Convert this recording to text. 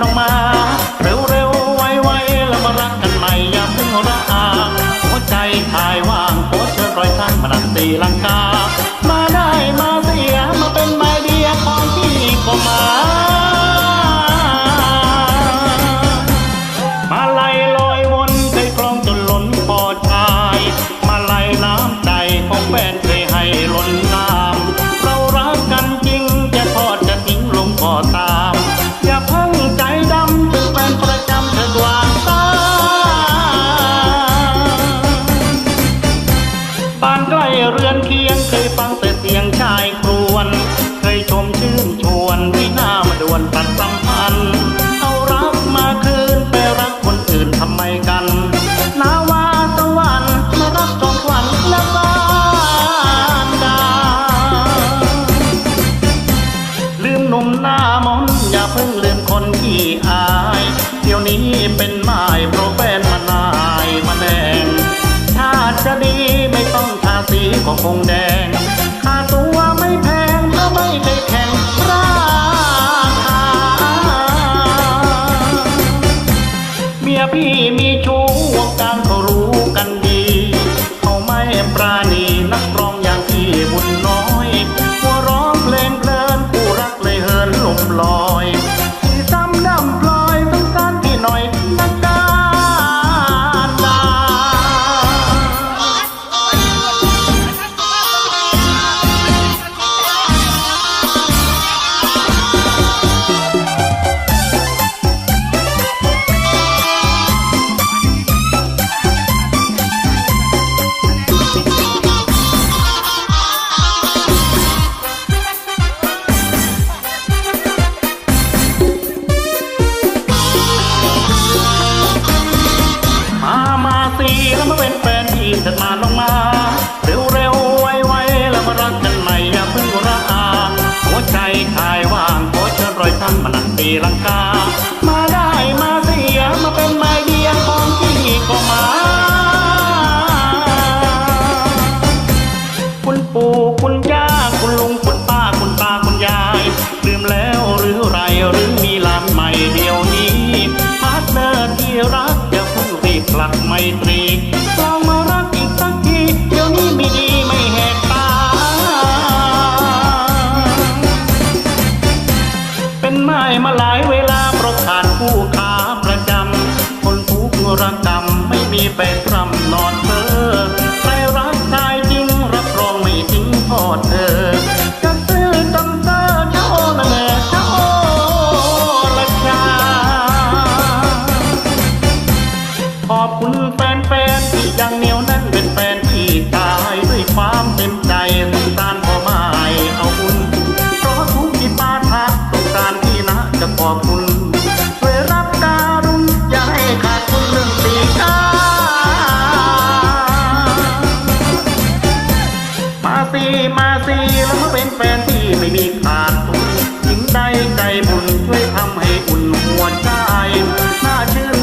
น้องมา เร็วเร็วไวไวแล้วมารักกันใหม่ย่าเพิ่งระอาหัวใจทายว่างหัวเชิญรอยท่านมาดันตีลังกา หน้ามนอย่าเพิ่งลืมคนที่อาย เดี๋ยวนี้เป็นไม้เพราะแฟนมานายมาแดงชาติจะดีไม่ต้องทาสีก็คงแดงค่าตัวไม่แพงถ้าไม่ได้แข่งราคาเมียพี่ หินลมลอย ปู่คุณย่าคุณลุงคุณป้าคุณตาคุณยายลืมแล้วหรือไรหรือมีหลานใหม่เดียวนี้พาร์ทเนอร์ที่รักอย่าเพิ่งรีบผลักไมตรีลองมารักอีกสักทีเดี๋ยวนี้ไม่ดีไม่แหกตา เป็นไม้มาหลายเวลาเพราะขาดคู่ขาประจำคนทุกข์ระก อบคุณแฟนๆที่ยังเหนียวแน่นเป็นแฟนที่ตายด้วยความเต็มใจสงสารพ่อไม้เอาบุญเพราะทุกที่ปาทะสงสารที่นะจะขอบคุณช่วยรับการุณอย่าให้ขาดคุณเรื่องตีกามาสิมาสิแล้วมาเป็นแฟนที่ไม่มีขาดทุนหญิงใดใจบุญช่วยทำให้อุ่นหัวใจน่าชื่น